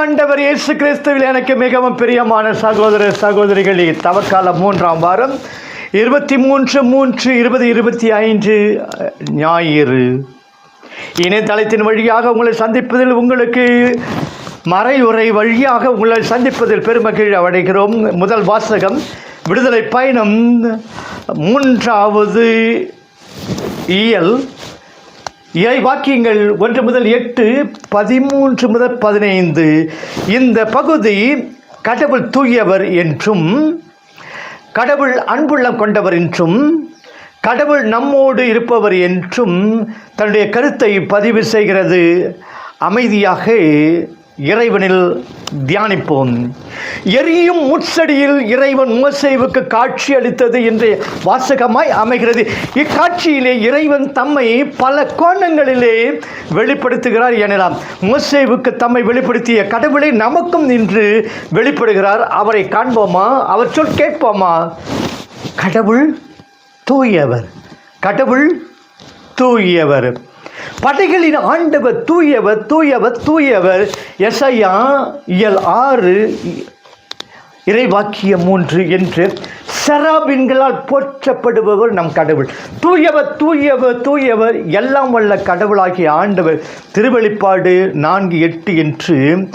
ஆண்டவர் இயேசு கிறிஸ்துவில் எனக்கு மிகவும் பிரியமான சகோதர சகோதரிகளே தவக்கால மூன்றாம் வாரம் இருபத்தி மூன்று மூன்று இருபது இருபத்தி ஐந்து ஞாயிறு. இணையதளத்தின் வழியாக உங்களை சந்திப்பதில் உங்களுக்கு மறையுறை வழியாக உங்களை சந்திப்பதில் பெருமகிழ் அடைகிறோம். முதல் வாசகம் விடுதலை பயணம் மூன்றாவது இயல். இறை வாக்கியங்கள் ஒன்று முதல் எட்டு பதிமூன்று முதல் பதினைந்து. இந்த பகுதி கடவுள் தூயவர் என்றும் கடவுள் அன்புள்ளம் கொண்டவர் என்றும் கடவுள் நம்மோடு இருப்பவர் என்றும் தன்னுடைய கருத்தை பதிவு செய்கிறது. அமைதியாக இறைவனில் தியானிப்போம். எரியும் முட்சடியில் இறைவன் மோசேவுக்கு காட்சி அளித்தது என்று வாசகமாய் அமைகிறது. இக்காட்சியிலே இறைவன் தம்மை பல கோணங்களிலே வெளிப்படுத்துகிறார் எனலாம். மோசேவுக்கு தம்மை வெளிப்படுத்திய கடவுளை நமக்கும் நின்று வெளிப்படுகிறார். அவரை காண்போமா? அவர் சொல் கேட்போமா? கடவுள் தூயவர். கடவுள் தூயவர். படைகளின் ஆண்டவர் தூயவர் தூயவர் தூயவர். எஸ்ஐயா இயல் ஆறு இறைவாக்கிய மூன்று என்று செராபின்களால் போற்றப்படுபவர் நம் கடவுள். தூயவர் தூயவர் தூயவர் எல்லாம் வல்ல கடவுளாகிய ஆண்டவர். திருவெளிப்பாடு நான்கு எட்டு என்று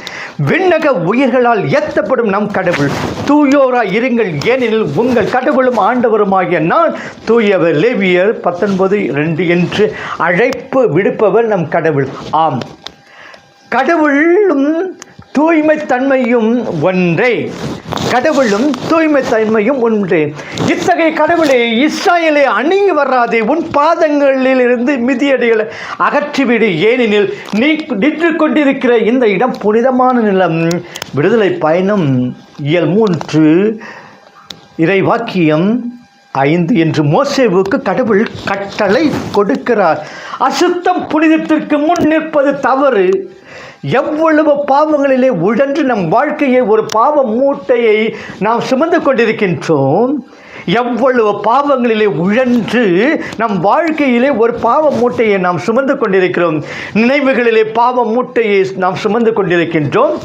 விண்ணக உயிர்களால் ஏத்தப்படும் நம் கடவுள். தூயோரா இருங்கள் ஏனெனில் உங்கள் கடவுளும் ஆண்டவருமாகிய நான் தூயவர் லேவியர் பத்தொன்பது ரெண்டு என்று அழைப்பு விடுப்பவர் நம் கடவுள். ஆம். கடவுளும் தூய்மை தன்மையும் ஒன்றே. கடவுளும் தூய்மை தன்மையும் ஒன்று இத்தகைய கடவுளை இஸ்ராயலை அணுகி வராதே உன் பாதங்களிலிருந்து மிதியடிகளை அகற்றிவிடு. ஏனெனில் நீ நின்று கொண்டிருக்கிற இந்த இடம் புனிதமான நிலம். விடுதலை பயணம் இயல் மூன்று இறைவாக்கியம் ஐந்து என்று மோசேவுக்கு கடவுள் கட்டளை கொடுக்கிறார். அசுத்தம் புனிதத்திற்கு முன் நிற்பது தவறு. எவ்வளவு பாவங்களிலே உழன்று நம் வாழ்க்கையை ஒரு பாவ மூட்டையை நாம் சுமந்து கொண்டிருக்கின்றோம் எவ்வளவு பாவங்களிலே உழன்று நம் வாழ்க்கையிலே ஒரு பாவ மூட்டையை நாம் சுமந்து கொண்டிருக்கிறோம் நினைவுகளிலே பாவ மூட்டையை நாம் சுமந்து கொண்டிருக்கின்றோம்.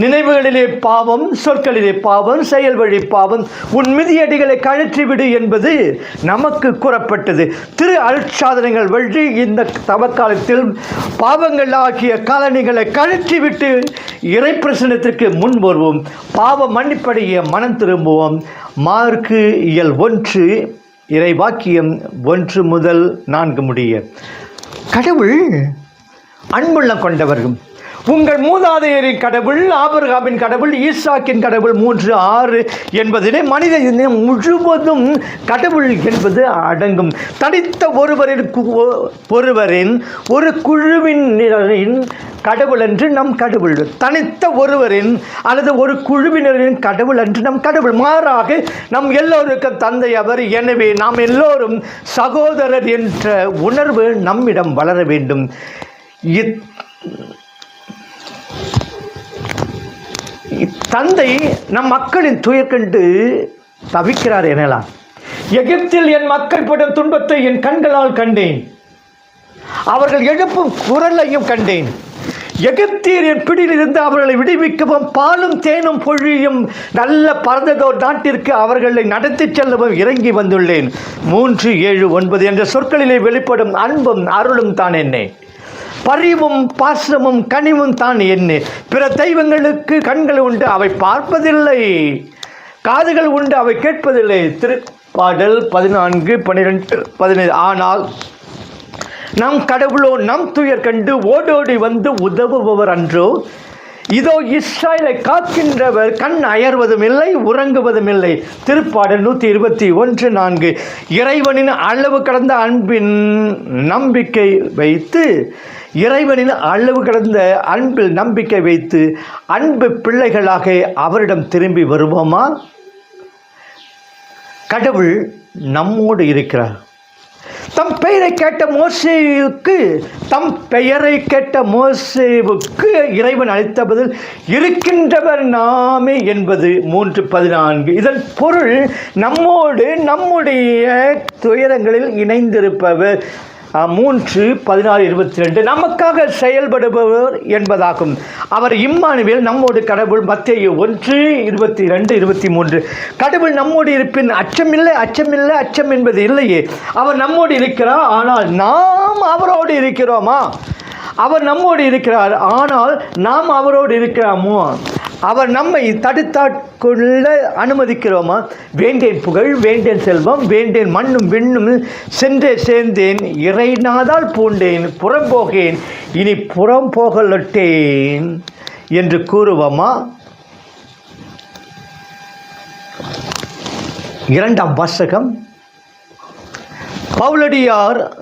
நினைவுகளிலே பாவம் சொற்களிலே பாவம் செயல் வழி பாவம் உன் மிதியடிகளை கழற்றிவிடு என்பது நமக்கு கூறப்பட்டது. திரு அருட்சாதனங்கள் வழி இந்த தவக்காலத்தில் பாவங்கள் ஆகிய காலணிகளை கழற்றிவிட்டு இறைப்பிரசனத்திற்கு முன் வருவோம். பாவ மன்னிப்படைய மனம் திரும்புவோம். மார்க்கு இயல் ஒன்று இறைவாக்கியம் ஒன்று முதல் நான்கு முடிய. கடவுள் அன்புள்ளம் கொண்டவர்கள். உங்கள் மூதாதையரின் கடவுள் ஆபர்காமின் கடவுள் ஈசாக்கின் கடவுள் மூன்று ஆறு என்பதிலே மனித இனம் முழுவதும் கடவுள் என்பது அடங்கும். தனித்த ஒருவரின் கு- ஒருவரின் ஒரு குழுவினரின் கடவுள் என்று நம் கடவுள். தனித்த ஒருவரின் அல்லது ஒரு குழுவினரின் கடவுள் என்று நம் கடவுள். மாறாக நம் எல்லோருக்கும் தந்தை அவர். எனவே நாம் எல்லோரும் சகோதரர் என்ற உணர்வு நம்மிடம் வளர வேண்டும். இத் தந்தை நம் மக்களின் துயர் கண்டு தவிக்கிறார் எனலாம். எகிப்தில் என் மக்கள் படும் துன்பத்தை என் கண்களால் கண்டேன். அவர்கள் எழுப்பும் குரலையும் கண்டேன். எகிப்தியரின் பிடியிலிருந்து அவர்களை விடுவிக்கவும் பாலும் தேனும் பொழியும் நல்ல பறந்ததோர் நாட்டிற்கு அவர்களை நடத்திச் செல்லவும் இறங்கி வந்துள்ளேன். மூன்று ஏழு ஒன்பது என்ற சொற்களிலே வெளிப்படும் அன்பும் அருளும் தான் என்னே. பரிவும் பாசமும் கனிவும் தான் என்ன. பிற தெய்வங்களுக்கு கண்கள் உண்டு அவை பார்ப்பதில்லை. காதுகள் உண்டு அவை கேட்பதில்லை. திருப்பாடல் பதினான்கு பன்னிரெண்டு பதினேழு ஆனால் நம் கடவுளோ நம் துயர் கண்டு ஓடோடி வந்து உதவுபவர் அன்றோ. இதோ இஸ்ராயலை காக்கின்றவர் கண் அயர்வதும் இல்லை உறங்குவதும் இல்லை. திருப்பாடல் நூற்றி இருபத்தி ஒன்று நான்கு. இறைவனின் அளவு கடந்த அன்பின் நம்பிக்கை வைத்து இறைவனின் அளவு கடந்த அன்பில் நம்பிக்கை வைத்து அன்பு பிள்ளைகளாக அவரிடம் திரும்பி வருவோமா? கடவுள் நம்மோடு இருக்கிறார். தம் பெயரை கேட்ட மோசேவுக்கு தம் பெயரை கேட்ட மோசேவுக்கு இறைவன் அளித்த பதில் இருக்கின்றவர் நாமே என்பது மூன்று பதினான்கு. இதன் பொருள் நம்மோடு நம்முடைய துயரங்களில் இணைந்திருப்பவர் மூன்று பதினாறு இருபத்தி ரெண்டு நமக்காக செயல்படுபவர் என்பதாகும். அவர் இம்மானுவேல் நம்மோடு கடவுள் மத்திய ஒன்று இருபத்தி ரெண்டு இருபத்தி மூன்று கடவுள் நம்மோடு இருப்பின் அச்சமில்லை அச்சமில்லை அச்சம் என்பது இல்லையே. அவர் நம்மோடு இருக்கிறார் ஆனால் நாம் அவரோடு இருக்கிறோமா? அவர் நம்மோடு இருக்கிறார் ஆனால் நாம் அவரோடு இருக்கிறோமோ? அவர் நம்மை தடுத்தாட்கொள்ள அனுமதிக்கிறோமா? வேண்டேன் புகழ் வேண்டேன் செல்வம் வேண்டேன் மண்ணும் விண்ணும் சென்றே சேர்ந்தேன். இறைநாதால் பூண்டேன் புறம் போகேன் இனி புறம் போகலட்டேன் என்று கூறுவோமா? இரண்டாம் வாசகம். பவுலடியார்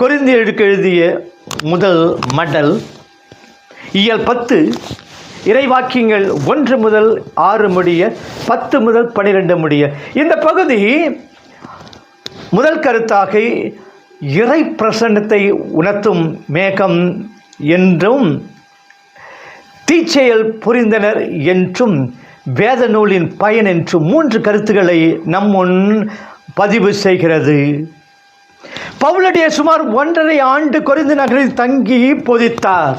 கொரிந்தியருக்கு எழுதிய முதல் மடல் இயல் பத்து. இறைவாக்கியங்கள் ஒன்று முதல் ஆறு முடிய பத்து முதல் பன்னிரெண்டு முடிய. இந்த பகுதி முதல் கருத்தாக இறை பிரசன்னத்தை உணர்த்தும் மேகம் என்றும் தீச்செயல் புரிந்தனர் என்றும் வேத நூலின் பயன் என்றும் மூன்று கருத்துக்களை நம் முன் பதிவு செய்கிறது. பவுலடிய சுமார் ஒன்றரை ஆண்டு குறைந்த நகரில் தங்கி போதித்தார்.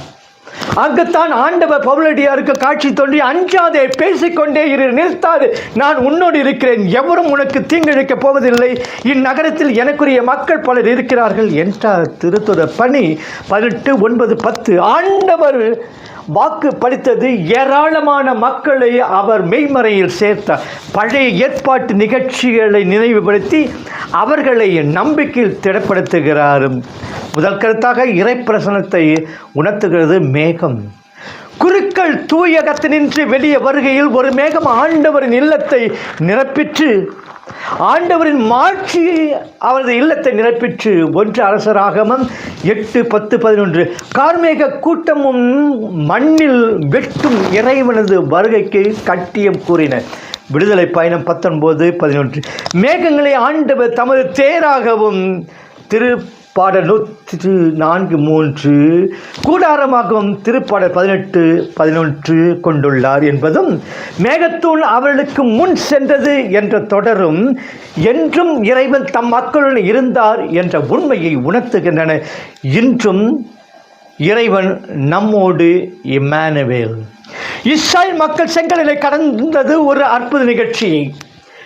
அங்குத்தான் ஆண்டவர் பவுலடியாருக்கு காட்சி தோன்றி அஞ்சாதே பேசிக்கொண்டே இரு நிறுத்தாது நான் உன்னோடு இருக்கிறேன் எவரும் உனக்கு தீங்கிழைக்கப் போவதில்லை. இந்நகரத்தில் எனக்குரிய மக்கள் பலர் இருக்கிறார்கள் என்றார் திருத்துற பணி பதினெட்டு ஒன்பது பத்து. ஆண்டவர் வாக்கு படித்தது ஏராளமான மக்களை அவர் மெய்மறையில் சேர்த்தார் பழைய ஏற்பாட்டு நிகழ்ச்சிகளை நினைவுபடுத்தி அவர்களை நம்பிக்கையில் திடப்படுத்துகிறார் முதல் கருத்தாக இறைப்பிரசனத்தை உணர்த்துகிறது மேகம். குருக்கள் தூயகத்தினின்று வெளியே வருகையில் ஒரு மேகம் ஆண்டவரின் இல்லத்தை நிரப்பிற்று. ஆண்டவரின் மாட்சி அவரது இல்லத்தை நிரப்பிற்று. ஒன்று அரசராகமம் எட்டு பத்து பதினொன்று. கார்மேக கூட்டமும் மண்ணில் வெட்டும் இறைவனது வருகைக்கு கட்டியம் கூறின. விடுதலை பயணம் பத்தொன்பது பதினொன்று. மேகங்களை ஆண்டவர் தமது தேராகவும் திரு பாடல் நூற்றி நான்கு மூன்று கூடாரமாகவும் திருப்பாடல் பதினெட்டு பதினொன்று கொண்டுள்ளார் என்பதும் மேகத்தூள் அவர்களுக்கு முன் சென்றது என்ற தொடரும் என்றும் இறைவன் தம் மக்களுடன் இருந்தார் என்ற உண்மையை உணர்த்துகின்றன. இன்றும் இறைவன் நம்மோடு இம்மானுவேல். இஸ்ராயல் மக்கள் செங்கடலை கடந்தது ஒரு அற்புத நிகழ்ச்சி.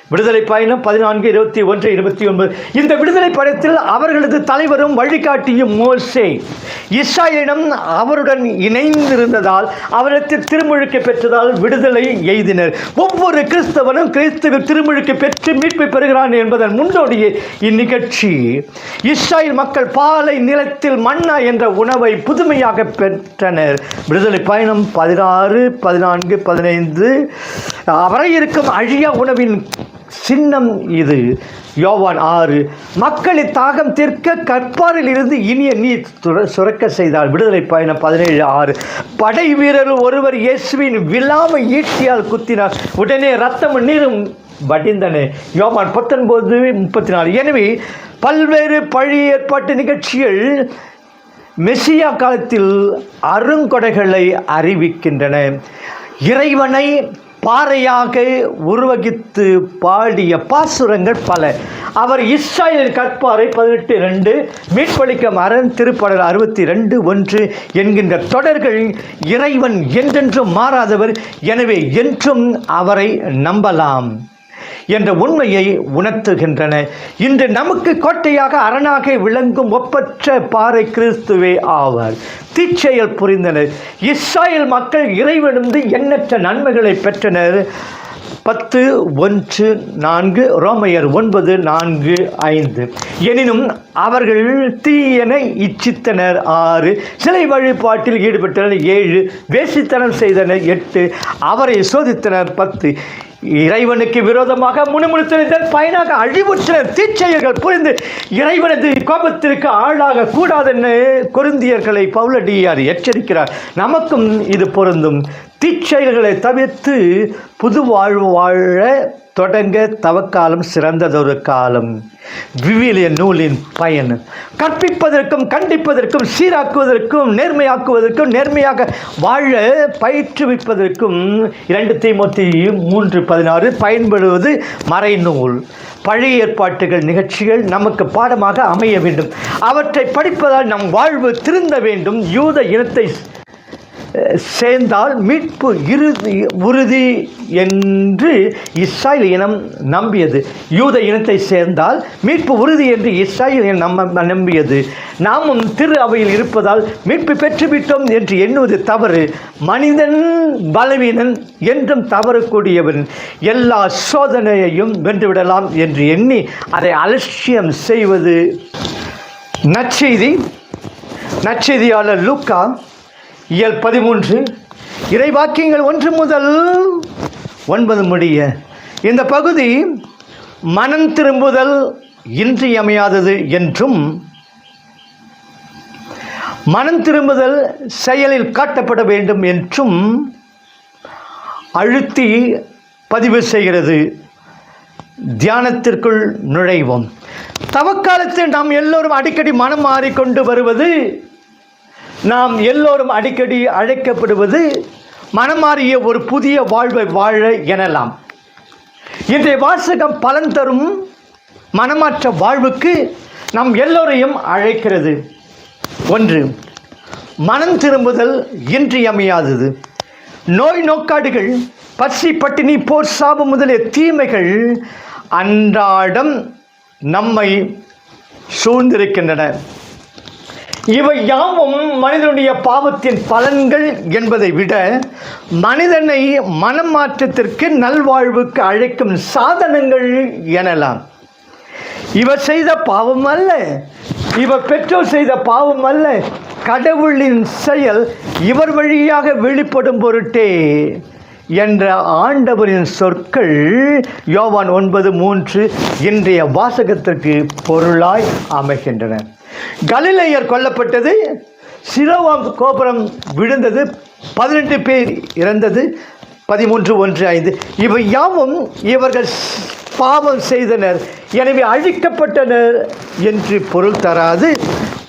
விடுதலை பயணம் பதினான்கு இருபத்தி ஒன்று இருபத்தி ஒன்பது. இந்த விடுதலை பயணத்தில் அவர்களது தலைவரும் வழிகாட்டியும் மோசே. இஸ்ராயலிடம் அவருடன் இணைந்திருந்ததால் அவரிடத்தில் திருமுழுக்கு பெற்றதால் விடுதலை எய்தினர். ஒவ்வொரு கிறிஸ்தவனும் கிறிஸ்துவில் திருமுழுக்கு பெற்று மீட்பை பெறுகிறான் என்பதன் முன்னோடியே இந்நிகழ்ச்சி. இஸ்ராயல் மக்கள் பாலை நிலத்தில் மன்னா என்ற உணவை புதுமையாக பெற்றனர். விடுதலை பயணம் பதினாறு பதினான்கு பதினைந்து. அவரை இருக்கும் அழியா உணவின் சின்னம் இது. யோவான் ஆறு மக்களின் தாகம் தீர்க்க கற்பாரில் இருந்து இனிய நீர் சுரக்க செய்தார். விடுதலை பயணம் பதினேழு ஆறு. படை வீரர் ஒருவர் இயேசுவின் விழாமை ஈட்டியால் குத்தினார். உடனே ரத்தமும் நீரும் வடிந்தன. யோவான் பத்தொன்பது முப்பத்தி நாலு எனவே பல்வேறு பழைய ஏற்பாட்டு நிகழ்ச்சிகள் மெசியா காலத்தில் அருங்கொடைகளை அறிவிக்கின்றன. இறைவனை பாறையாக உருவகித்து பாடிய பாசுரங்கள் பல. அவர் இஸ்ராயலின் கற்பாறை பதினெட்டு ரெண்டு மீட்பளிக்கும் அரண் திருப்பாடல் அறுபத்தி ரெண்டு ஒன்று என்கின்ற தொடர்கள் இறைவன் என்றென்றும் மாறாதவர் எனவே என்றும் அவரை நம்பலாம். என்ற உண்மையை உணர்த்துகின்றன. இன்று நமக்கு கோட்டையாக அரணாக விளங்கும் ஒப்பற்ற பாறை கிறிஸ்துவே ஆவார். தீச்செயல் புரிந்தனர். இஸ்ராயல் மக்கள் இறைவனிருந்து எண்ணற்ற நன்மைகளை பெற்றனர். பத்து ஒன்று நான்கு ரோமையர் ஒன்பது நான்கு ஐந்து. எனினும் அவர்கள் தீயனை இச்சித்தனர். ஆறு சிலை வழிபாட்டில் ஈடுபட்டனர். ஏழு வேசித்தனம் செய்தனர். எட்டு அவரை சோதித்தனர். பத்து இறைவனுக்கு விரோதமாக முணுமுணுத்தனர் பயனாக அழிவுற்றனர் தீச்செயல்கள் புரிந்து இறைவனது கோபத்திற்கு ஆளாக கூடாதென்று கொருந்தியர்களை பவுலடியார் எச்சரிக்கிறார். நமக்கும் இது பொருந்தும். தீச்செயல்களை தவிர்த்து புது வாழ்வு வாழ தொடங்க தவக்காலம் சிறந்ததொரு காலம். விவிலிய நூலின் பயன். கற்பிப்பதற்கும் கண்டிப்பதற்கும் சீராக்குவதற்கும் நேர்மையாக்குவதற்கும் நேர்மையாக வாழ பயிற்றுவிப்பதற்கும் இரண்டு தீமூத்தி மூன்று பதினாறு பயன்படுவது மறைநூல். பழைய ஏற்பாட்டுகள் நிகழ்ச்சிகள் நமக்கு பாடமாக அமைய வேண்டும். அவற்றை படிப்பதால் நம் வாழ்வு திருந்த வேண்டும். யூத இனத்தை சேர்ந்தால் மீட்பு இறுதி உறுதி என்று இஸ்ராயல் இனம் நம்பியது. யூத இனத்தை சேர்ந்தால் மீட்பு உறுதி என்று இஸ்ராயல் இனம் நம்ம நம்பியது. நாமும் திரு அவையில் இருப்பதால் மீட்பு பெற்றுவிட்டோம் என்று எண்ணுவது தவறு. மனிதன் பலவீனன் என்றும் தவறக்கூடியவன். எல்லா சோதனையையும் வென்றுவிடலாம் என்று எண்ணி அதை அலட்சியம் செய்வது. நற்செய்தி. நற்செய்தியாளர் லூக்கா இயல் பதிமூன்று. இறைவாக்கியங்கள் ஒன்று முதல் ஒன்பது முடிய. இந்த பகுதி மனம் திரும்புதல் இன்றியமையாதது என்றும் மனம் திரும்புதல் செயலில் காட்டப்பட வேண்டும் என்றும் அழுத்தி பதிவு செய்கிறது. தியானத்திற்குள் நுழைவோம். தவக்காலத்தில் நாம் எல்லோரும் அடிக்கடி மனம் மாறிக்கொண்டு வருவது நாம் எல்லோரும் அடிக்கடி அழைக்கப்படுவது மனமாறிய ஒரு புதிய வாழ்வை வாழ எனலாம். இன்றைய வாசகம் பலன் தரும் மனமாற்ற வாழ்வுக்கு நாம் எல்லோரையும் அழைக்கிறது. ஒன்று மனம் திரும்புதல் இன்றியமையாதது. நோய் நோக்காடுகள் பசி பட்டினி போர் சாபம் முதலிய தீமைகள் அன்றாடம் நம்மை சூழ்ந்திருக்கின்றன. இவை யாவும் மனிதனுடைய பாவத்தின் பலன்கள் என்பதை விட மனிதனை மனம் மாற்றத்திற்கு நல்வாழ்வுக்கு அழைக்கும் சாதனங்கள் எனலாம். இவர் செய்த பாவம் அல்ல இவர் பெற்றோர் செய்த பாவம் அல்ல கடவுளின் செயல் இவர் வழியாக வெளிப்படும் பொருட்டே. என்ற ஆண்டவரின் சொற்கள் யோவான் ஒன்பது மூன்று இன்றைய வாசகத்திற்கு பொருளாய் அமைகின்றன. கலிலேயர் கொல்லப்பட்டது சிரோவாம் கோபுரம் விழுந்தது பதினெட்டு பேர் இறந்தது பதிமூன்று ஒன்று ஐந்து. இவை யாவும் இவர்கள் பாவம் செய்தனர் எனவே அழிக்கப்பட்டனர் என்று பொருள் தராது.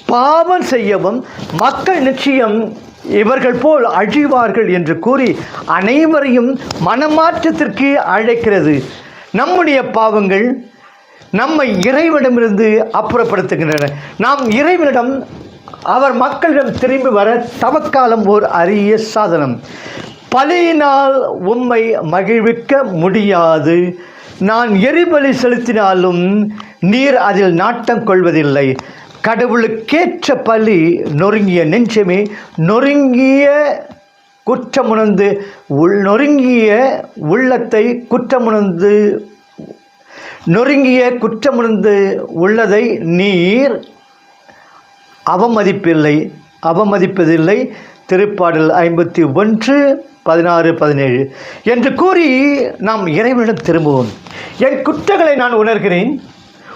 பாவம் செய்யவும் மக்கள் நிச்சயம் இவர்கள் போல் அழிவார்கள் என்று கூறி அனைவரையும் மனமாற்றத்திற்கு அழைக்கிறது. நம்முடைய பாவங்கள் நம்மை இறைவனிடமிருந்து அப்புறப்படுத்துகின்றன. நாம் இறைவனிடம் அவர் மக்களிடம் திரும்பி வர தவக்காலம் ஓர் அரிய சாதனம். பலியினால் உம்மை மகிழ்விக்க முடியாது. நான் எரிபலி செலுத்தினாலும் நீர் அதில் நாட்டம் கொள்வதில்லை. கடவுளுக்கேற்ற பலி நொறுங்கிய நெஞ்சமே நொறுங்கிய குற்றமுணர்ந்து உள் நொறுங்கிய உள்ளத்தை குற்றமுணர்ந்து நொறுங்கிய குற்றமுணர்ந்து உள்ளதை நீர் அவமதிப்பில்லை அவமதிப்பதில்லை. திருப்பாடல் ஐம்பத்தி ஒன்று பதினாறு பதினேழு. என்று கூறி நாம் இறைவனிடம் திரும்புவோம். என் குற்றங்களை நான் உணர்கிறேன்.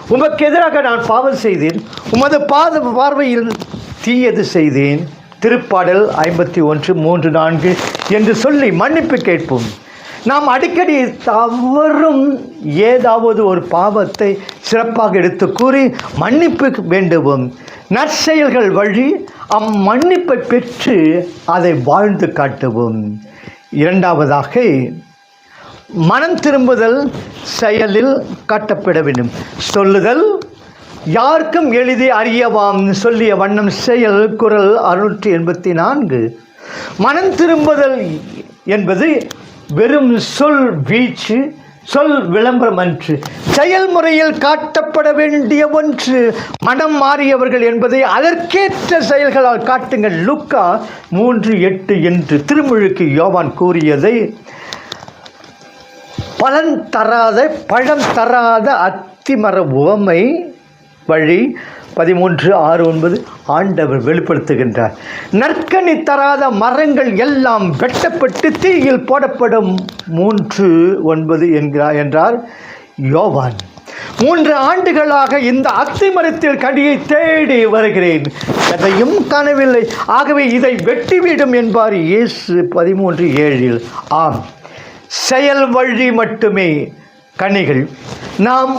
உமக்கு எதிராக நான் பாவம் செய்தேன். உமது பாத பார்வையில் தீயது செய்தேன். திருப்பாடல் ஐம்பத்தி ஒன்று மூன்று நான்கு என்று சொல்லி மன்னிப்பு கேட்போம். நாம் அடிக்கடி தவறும் ஏதாவது ஒரு பாவத்தை சிறப்பாக எடுத்து கூறி மன்னிப்பு வேண்டுவோம். நற்செயல்கள் வழி அம்மன்னிப்பை பெற்று அதை வாழ்ந்து காட்டுவோம். இரண்டாவதாக மனம் திரும்புதல் செயலில் காட்டப்பட வேண்டும். சொல்லுதல் யாருக்கும் எளிதே அறியவாம் சொல்லிய வண்ணம் செயல் குரல் அறுநூற்றி எண்பத்தி நான்கு மனம் திரும்புதல் என்பது வெறும் சொல் வீச்சு சொல் விளம்பரம் அன்று. செயல்முறையில் காட்டப்பட வேண்டிய ஒன்று. மனம் மாறியவர்கள் என்பதை அதற்கேற்ற செயல்களால் காட்டுங்கள். லுக்கா மூன்று எட்டு என்று திருமுழுக்கு யோவான் கூறியதை பலன் தராத பழம் தராத அத்திமர உவமை வழி பதிமூன்று ஆறு ஒன்பது ஆண்டவர் வெளிப்படுத்துகின்றார். நற்கனி தராத மரங்கள் எல்லாம் வெட்டப்பட்டு தீயில் போடப்படும். மூன்று ஒன்பது என்கிறார் என்றார் யோவான். மூன்று ஆண்டுகளாக இந்த அத்திமரத்தில் கனியை தேடி வருகிறேன். எதையும் காணவில்லை. ஆகவே இதை வெட்டிவிடும் என்பார் இயேசு பதிமூன்று ஏழில். ஆம். செயல் வழி மட்டுமே கனிகள். நாம்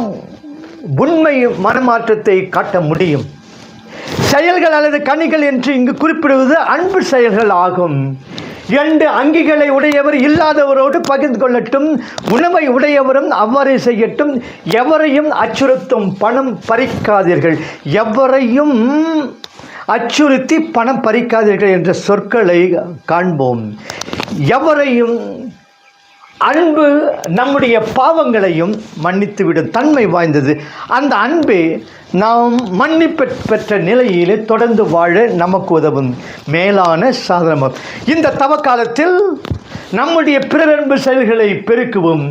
உண்மை மனமாற்றத்தை காட்ட முடியும். செயல்கள் அல்லது கனிகள் என்று இங்கு குறிப்பிடுவது அன்பு செயல்கள் ஆகும். இரண்டு அங்கிகளை உடையவர் இல்லாதவரோடு பகிர்ந்து கொள்ளட்டும் உணவை உடையவரும் அவ்வாறே செய்யட்டும் எவரையும் அச்சுறுத்தும் பணம் பறிக்காதீர்கள். எவரையும் அச்சுறுத்தி பணம் பறிக்காதீர்கள் என்ற சொற்களை காண்போம். எவரையும் அன்பு நம்முடைய பாவங்களையும் மன்னித்துவிடும். தன்மை வாய்ந்தது. அந்த அன்பே நாம் மன்னிப்பு பெற்ற நிலையிலே தொடர்ந்து வாழ நமக்கு உதவும் மேலான சாதனமாகும். இந்த தவக்காலத்தில் நம்முடைய பிறரன்பு செயல்களை பெருக்குவோம்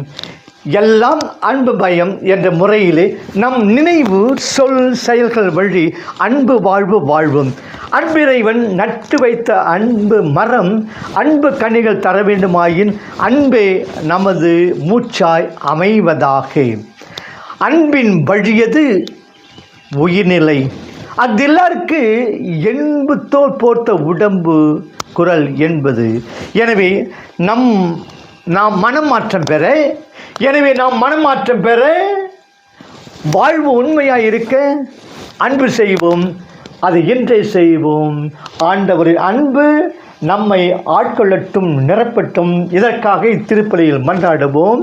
எல்லாம் அன்பு பயம் என்ற முறையிலே நம் நினைவு சொல் செயல்கள் வழி அன்பு வாழ்வு வாழ்வும். அன்பிறைவன் நட்டு வைத்த அன்பு மரம் அன்பு கனிகள் தர வேண்டுமாயின் அன்பே நமது மூச்சாய் அமைவதாக. அன்பின் வழியது உயிர்நிலை. அதெல்லாருக்கு என்புத்தோல் தோல் போர்த்த உடம்பு குரல் என்பது. எனவே நம் நாம் மனம் மாற்றம் பெற. எனவே நாம் மனம் மாற்றம் பெற. வாழ்வு உண்மையாக இருக்க அன்பு செய்வோம். அது இன்றே செய்வோம். ஆண்டவரின் அன்பு நம்மை ஆட்கொள்ளட்டும் நிரப்பட்டும். இதற்காக இத்திருப்பலியில் மன்றாடுவோம்.